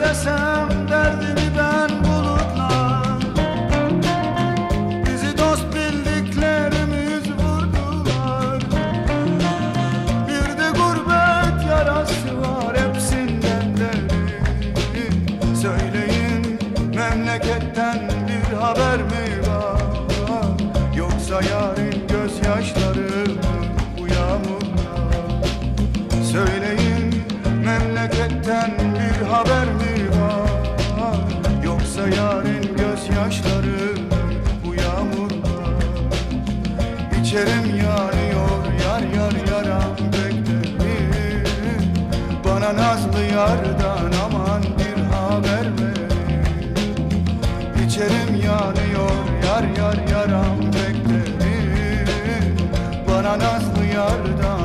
söylesem derdimi ben bulutlar Bizi dost bildiklerimiz vurdular. Bir de gurbet yarası var hepsinden derin Söyleyin memleketten bir haber mi var? Yoksa yarın gözyaşları bu yağmurda Söyleyin memleketten bir haber mi gözyaşları bu yağmurda İçerim yanıyor yar yar yaram beklerim Bana nazlı yardan aman bir haber ver. İçerim yanıyor yar yar yaram beklerim Bana nazlı yardan